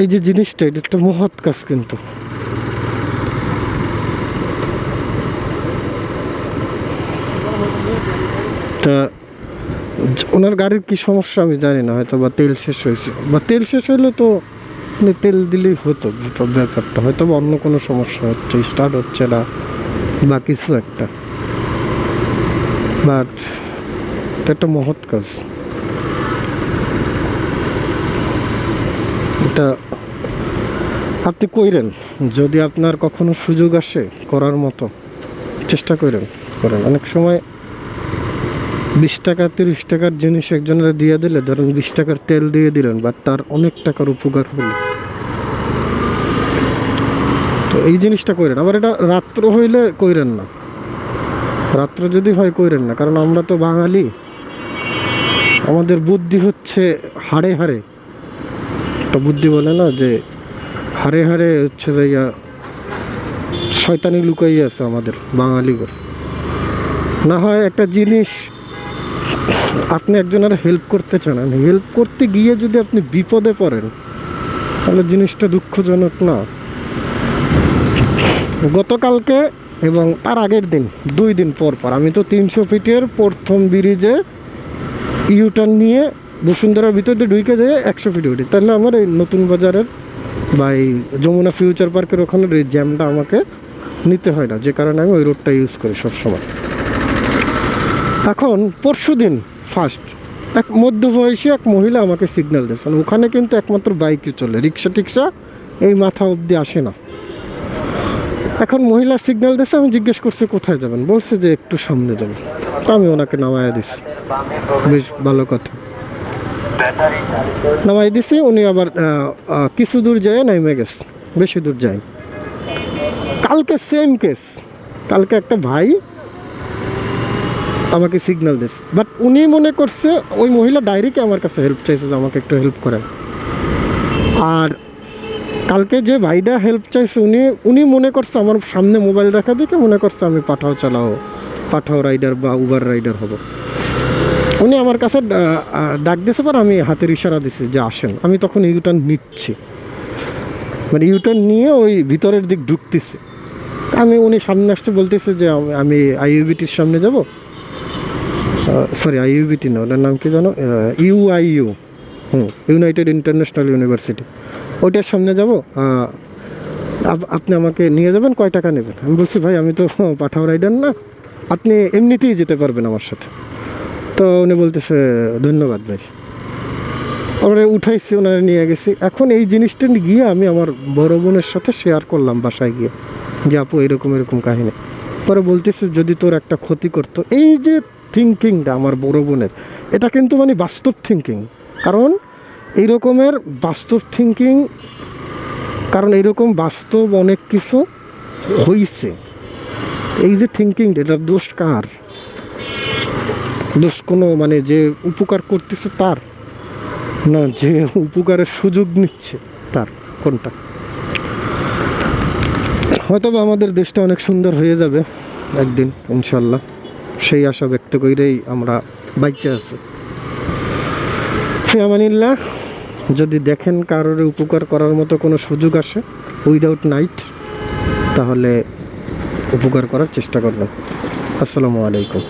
এই যে জিনিসটা, এটা একটা মহৎ কাজ কিন্তু। তা, ওনার গাড়ির কি সমস্যা আমি জানি না, হয়তো বা তেল শেষ হয়েছে। বা তেল শেষ হলে তো তেল দিলেই হতো ব্যাপার- ব্যাপারটা। হয়তো বা অন্য কোনো সমস্যা হচ্ছে স্টার্ট হচ্ছে না, বা কিছু একটা। বাট, এটা একটা মহৎ কাজ। এটা আপনি কইরেন, যদি আপনার কখনো সুযোগ আসে করার মতো, চেষ্টা করেন করেন। অনেক সময় বিশ টাকা, তিরিশ টাকার জিনিস একজনের দিয়ে দিলে, ধরেন বিশ টাকার তেল দিয়ে দিলেন বাট তার অনেক টাকার উপকার হলো। তো এই জিনিসটা করেন আবার এটা রাত্র হইলে কইরেন না। রাত্র যদি হয় কইরেন না, কারণ আমরা তো বাঙালি। আমাদের বুদ্ধি হচ্ছে হাড়ে হাড়ে। একটা বুদ্ধি বলে না যে হারে হারে হচ্ছে যাইয়া শয়তানি লুকাই আছে আমাদের বাঙালিগর। না হয় একটা জিনিস আপনি একজনের হেল্প করতে চান হেল্প করতে গিয়ে যদি আপনি বিপদে পড়েন, তাহলে জিনিসটা দুঃখজনক না। গতকালকে এবং তার আগের দিন, দুই দিন পর পর, আমি তো তিনশো ফিটের প্রথম ব্রিজে ইউটার্ন নিয়ে বসুন্ধরার ভিতর দিয়ে ঢুকে যেয়ে একশো ফিটে উঠি। তাহলে আমার এই নতুন বাজারের বা এই যমুনা ফিউচার পার্কের ওখানে এই জ্যামটা আমাকে নিতে হয় না, যে কারণে আমি ওই রোডটা ইউজ করি সবসময়। এখন পরশু দিন ফার্স্ট এক মধ্যবয়সী এক মহিলা আমাকে সিগন্যাল দিয়েছেন। ওখানে কিন্তু একমাত্র বাইকই চলে, রিক্সা টিক্সা এই মাথা অবধি আসে না। এখন মহিলা সিগন্যাল দিয়েছে, আমি জিজ্ঞেস করছি, কোথায় যাবেন? বলছে যে, একটু সামনে যাবেন। আমি ওনাকে নামায়া দিচ্ছি বেশ ভালো কথা। নামাই দিছি, উনি আবার কিছু দূর যায় নেমে গেছে, বেশি দূর যায়। কালকে সেম কেস কালকে একটা ভাই আমাকে সিগন্যাল দিচ্ছে বাট উনি মনে করছে, ওই মহিলা ডাইরেক্ট আমার কাছে হেল্প চাইছে যে আমাকে একটু হেল্প করেন। আর কালকে যে ভাইটা হেল্প চাইছে উনি উনি মনে করছে আমার সামনে মোবাইল রাখা দেখে মনে করছে আমি পাঠাও চালাও, পাঠাও রাইডার বা উবার রাইডার হব। উনি আমার কাছে ডাক দিয়েছে পর আমি হাতের ইশারা দিছি যে আসেন। আমি তখন ইউটার্ন নিচ্ছি। মানে ইউটার্ন নিয়ে ওই ভিতরের দিক ঢুকতেছে। আমি, উনি সামনে আসতে বলতেছে যে আমি আইইউবিটির সামনে যাব। সরি আইইউবিটি না, ওটার নাম কি জানো ইউআইইউ হুম ইউনাইটেড ইন্টারন্যাশনাল ইউনিভার্সিটি ওইটার সামনে যাব। আপনি আমাকে নিয়ে যাবেন, কয় টাকা নেবেন? আমি বলছি, ভাই, আমি তো পাঠাও রাইডার না। আপনি এমনিতেই যেতে পারবেন আমার সাথে। তো উনি বলতেছে, ধন্যবাদ ভাই। আমরা উঠাইছি, ওনারা নিয়ে গেছি। এখন এই জিনিসটা গিয়ে আমি আমার বড় বোনের সাথে শেয়ার করলাম বাসায় গিয়ে, যে আপু, এরকম এরকম কাহিনী। পরে বলতেছে, যদি তোর একটা ক্ষতি করতো। এই যে থিঙ্কিংটা আমার বড় বোনের, এটা কিন্তু মানে বাস্তব থিঙ্কিং কারণ এই রকমের বাস্তব থিঙ্কিং কারণ এইরকম বাস্তব অনেক কিছু হইছে। এই যে থিঙ্কিংটা এটা দোষ কার? দোষ কোনো মানে যে উপকার করতেছে তার, না যে উপকারের সুযোগ নিচ্ছে তার, কোনটা? হয়তো আমাদের দেশটা অনেক সুন্দর হয়ে যাবে একদিন ইনশাল্লাহ সেই আশা ব্যক্ত করেই আমরা বাচ্চা আছি। ফিয়ামানিল্লাহ, যদি দেখেন কারোর উপকার করার মতো কোনো সুযোগ আসে উইদাউট নাইট তাহলে উপকার করার চেষ্টা করবেন। আসসালামু আলাইকুম।